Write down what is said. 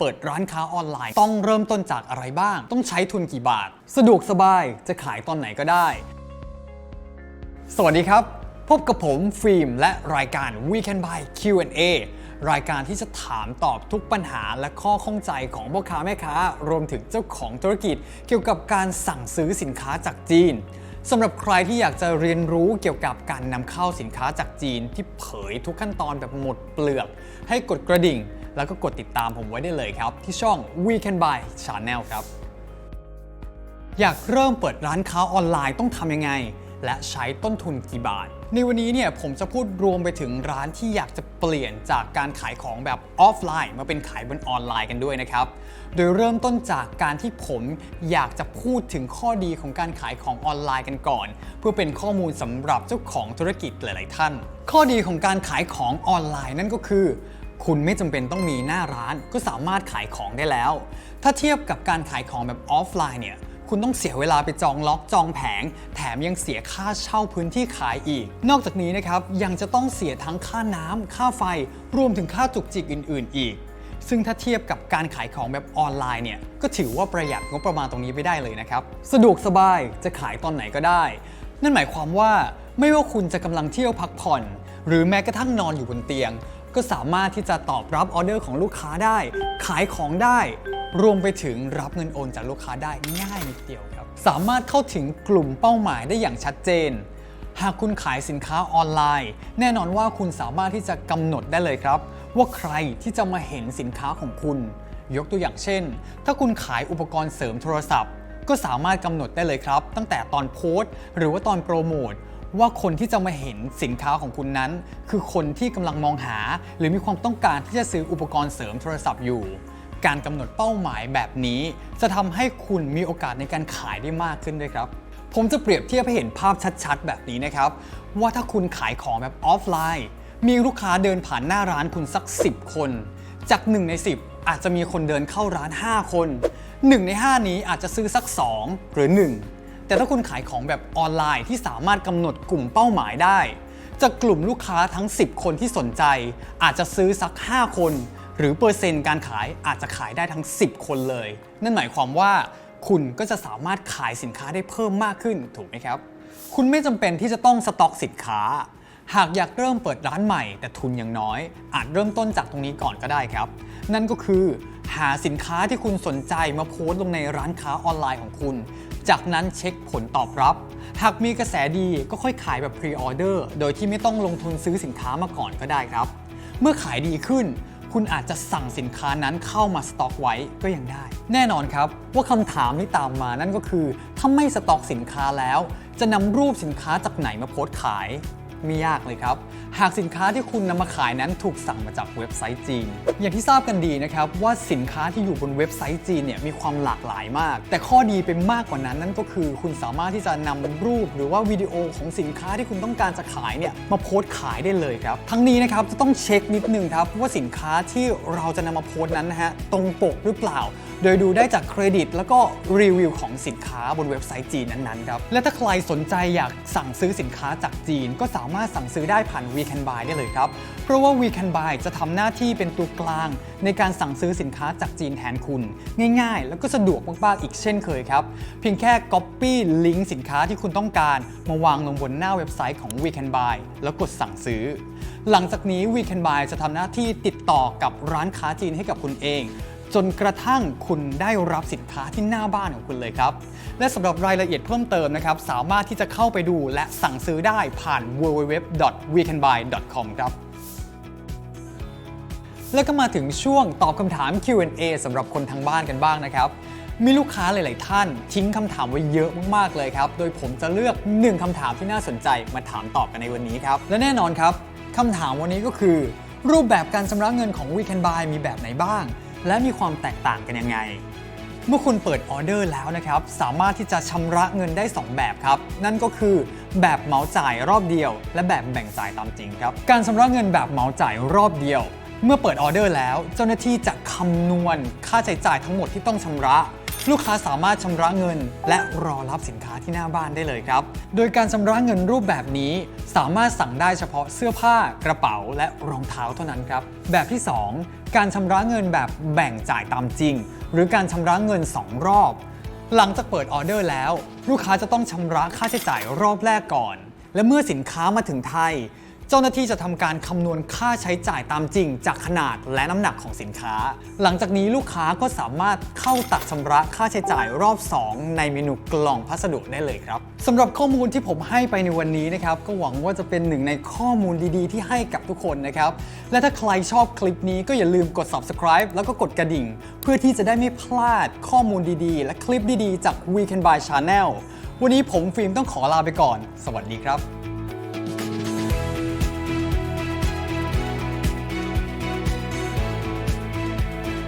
เปิดร้านค้าออนไลน์ ต้องเริ่มต้นจากอะไรบ้าง ต้องใช้ทุนกี่บาท สะดวกสบายจะขายตอนไหนก็ได้ สวัสดีครับ พบกับผมฟิล์มและรายการ Weekend by Q&A รายการที่จะถามตอบทุกปัญหาและข้อข้องใจของพ่อค้าแม่ค้า รวมถึงเจ้าของธุรกิจ เกี่ยวกับการสั่งซื้อสินค้าจากจีนสำหรับใครที่อยากจะเรียนรู้เกี่ยวกับการนำเข้าสินค้าจากจีนที่เผยทุกขั้นตอนแบบหมดเปลือก ให้กดกระดิ่ง แล้วก็กดติดตามผมไว้ได้เลยครับ ที่ช่อง Weekend by Channel ครับ อยากเริ่มเปิดร้านค้าออนไลน์ต้องทำยังไง และใช้ต้นทุนกี่บาท ในวันนี้เนี่ยผมจะพูดรวมไปถึงร้านที่อยากจะเปลี่ยนจากการขายของแบบออฟไลน์ มาเป็นขายบนออนไลน์กันด้วยนะครับ โดยเริ่มต้นจากการที่ผมอยากจะพูดถึงข้อดีของการขายของออนไลน์กันก่อน เพื่อเป็นข้อมูลสำหรับเจ้าของธุรกิจหลาย ๆ ท่าน ข้อดีของการขายของออนไลน์นั่นก็คือ คุณไม่จำเป็นต้องมีหน้าร้านก็สามารถขายของได้แล้ว ถ้าเทียบกับการขายของแบบออฟไลน์เนี่ยคุณต้องเสียเวลาไปจองล็อกจองแผง แถมยังเสียค่าเช่าพื้นที่ขายอีก นอกจากนี้นะครับยังจะต้องเสียทั้งค่าน้ำค่าไฟ รวมถึงค่าจุกจิกอื่น ๆ อีก ซึ่งถ้าเทียบกับการขายของแบบออนไลน์เนี่ยก็ถือว่าประหยัดงบประมาณตรงนี้ไปได้เลยนะครับ สะดวกสบายจะขายตอนไหนก็ได้ นั่นหมายความว่าไม่ว่าคุณจะกำลังเที่ยวพักผ่อน หรือแม้กระทั่งนอนอยู่บนเตียง ก็สามารถที่จะตอบรับออเดอร์ของลูกค้าได้ ขายของได้ รวมไปถึงรับเงินโอนจากลูกค้าได้ง่ายนิดเดียวครับ สามารถเข้าถึงกลุ่มเป้าหมายได้อย่างชัดเจน หากคุณขายสินค้าออนไลน์ แน่นอนว่าคุณสามารถที่จะกำหนดได้เลยครับ ว่าใครที่จะมาเห็นสินค้าของคุณ ยกตัวอย่างเช่น ถ้าคุณขายอุปกรณ์เสริมโทรศัพท์ก็สามารถกำหนดได้เลยครับ ตั้งแต่ตอนโพสต์ หรือว่าตอนโปรโมท ว่าคนที่จะมาเห็นสินค้าของคุณนั้น คือคนที่กำลังมองหา หรือมีความต้องการที่จะซื้ออุปกรณ์เสริมโทรศัพท์อยู่ การกำหนดเป้าหมายแบบนี้ จะทำให้คุณมีโอกาสในการขายได้มากขึ้นด้วยครับ ผมจะเปรียบเทียบให้เห็นภาพชัดๆ แบบนี้นะครับ ว่าถ้าคุณขายของแบบออฟไลน์ มีลูกค้าเดินผ่านหน้าร้านคุณสัก 10 คน จาก 1 ใน 10 อาจจะมีคนเดินเข้าร้าน 5 คน 1 ใน 5 นี้อาจจะซื้อสัก 2 หรือ 1 แต่ถ้าคุณขายของแบบออนไลน์ที่สามารถกำหนดกลุ่มเป้าหมายได้ จากกลุ่มลูกค้าทั้ง 10 คนที่สนใจ อาจจะซื้อสัก 5 คน หรือเปอร์เซ็นต์การขายอาจจะขายได้ทั้ง 10 คนเลย นั่นหมายความว่าคุณก็จะสามารถขายสินค้าได้เพิ่มมากขึ้นถูกไหมครับ คุณไม่จำเป็นที่จะต้องสต็อกสินค้า หากอยากเริ่มเปิดร้านใหม่ แต่ทุนยังน้อย อาจเริ่มต้นจากตรงนี้ก่อนก็ได้ครับ นั่นก็คือหาสินค้าที่คุณสนใจมาโพสต์ลงในร้านค้าออนไลน์ของคุณ จากนั้นเช็คผลตอบรับ หากมีกระแสดีก็ค่อยขายแบบพรีออเดอร์โดยที่ไม่ต้องลงทุนซื้อสินค้ามาก่อนก็ได้ครับ เมื่อขายดีขึ้น คุณอาจจะสั่งสินค้านั้นเข้ามาสต็อกไว้ก็ยังได้ แน่นอนครับว่าคำถามที่ตามมานั่นก็คือถ้าไม่สต็อกสินค้าแล้ว จะนำรูปสินค้าจากไหนมาโพสต์ขาย ไม่ยากเลยครับ หากสินค้าที่คุณนำมาขายนั้นถูกสั่งมาจากเว็บไซต์จีน อย่างที่ทราบกันดีนะครับว่าสินค้าที่อยู่บนเว็บไซต์จีนเนี่ยมีความหลากหลายมาก แต่ข้อดีเป็นมากกว่านั้นนั่นก็คือ คุณสามารถที่จะนำรูปหรือว่าวิดีโอของสินค้าที่คุณต้องการจะขายเนี่ยมาโพสต์ขายได้เลยครับ ทั้งนี้นะครับจะต้องเช็คนิดนึงครับว่าสินค้าที่เราจะนำมาโพสต์นั้นนะฮะตรงปกหรือเปล่า โดยดูได้จากเครดิต แล้วก็รีวิวของสินค้าบนเว็บไซต์จีนนั้นๆครับและถ้าใครสนใจอยากสั่งซื้อสินค้าจากจีนก็สามารถสั่งซื้อได้ผ่าน We Can Buy ได้เลยครับ เพราะว่า We Can Buy จะทำหน้าที่เป็นตัวกลาง ในการสั่งซื้อสินค้าจากจีนแทนคุณ ง่ายๆ แล้วก็สะดวกมากๆอีกเช่นเคยครับ เพียงแค่ Copy ลิงก์สินค้าที่คุณต้องการมาวางลงบนหน้าเว็บไซต์ของ We Can Buy แล้วกดสั่งซื้อ หลังจากนี้ We Can Buy จะทำหน้าที่ติดต่อกับร้านค้าจีนให้กับคุณเอง จนกระทั่งคุณได้รับสินค้าที่หน้าบ้านของคุณเลยครับ และสำหรับรายละเอียดเพิ่มเติมนะครับ สามารถที่จะเข้าไปดูและสั่งซื้อได้ผ่าน www.wecanbuy.com ครับแล้วก็มาถึงช่วงตอบคำถาม Q&A สำหรับคนทางบ้านกันบ้างนะครับ มีลูกค้าหลาย ๆ ท่าน ทิ้งคำถามไว้เยอะมาก ๆ เลยครับ โดยผมจะเลือก 1คำถามที่น่าสนใจมาถามตอบกันในวันนี้ครับ และแน่นอนครับคำถามวันนี้ก็คือ รูปแบบการชำระเงินของ We Can Buy มีแบบไหนบ้าง และมีความแตกต่างกันยังไง เมื่อคุณเปิดออเดอร์แล้วนะครับ สามารถที่จะชำระเงินได้ 2 แบบครับ นั่นก็คือแบบเหมาจ่ายรอบเดียว และแบบแบ่งจ่ายตามจริงครับ การชำระเงินแบบเหมาจ่ายรอบเดียว เมื่อเปิดออเดอร์แล้ว เจ้าหน้าที่จะคำนวณค่าใช้จ่ายทั้งหมดที่ต้องชำระ ลูกค้าสามารถชำระเงิน และรอรับสินค้าที่หน้าบ้านได้เลยครับ โดยการชำระเงินรูปแบบนี้ สามารถสั่งได้เฉพาะเสื้อผ้ากระเป๋าและรองเท้าเท่านั้นครับ แบบที่ 2 การชำระเงินแบบแบ่งจ่ายตามจริง หรือการชำระเงิน 2 รอบ หลังจากเปิดออเดอร์แล้ว ลูกค้าจะต้องชำระค่าใช้จ่ายรอบแรกก่อน และเมื่อสินค้ามาถึงไทย เจ้าหน้าที่จะทำการคำนวณค่าใช้จ่ายตามจริง จากขนาดและน้ำหนักของสินค้า หลังจากนี้ลูกค้าก็สามารถเข้าตัดชำระค่าใช้จ่ายรอบ 2 ในเมนูกล่องพัสดุได้เลยครับสำหรับข้อมูลที่ผมให้ไปในวันนี้นะครับก็หวังว่าจะเป็นหนึ่งในข้อมูลดีๆ ที่ให้กับทุกคนนะครับและถ้าใครชอบคลิปนี้ก็อย่าลืมกด subscribe แล้วก็กดกระดิ่ง เพื่อที่จะได้ไม่พลาดข้อมูลดีๆ และคลิปดีๆ จาก We Can Buy Channel วันนี้ผมฟิล์มต้องขอลาไปก่อน สวัสดีครับ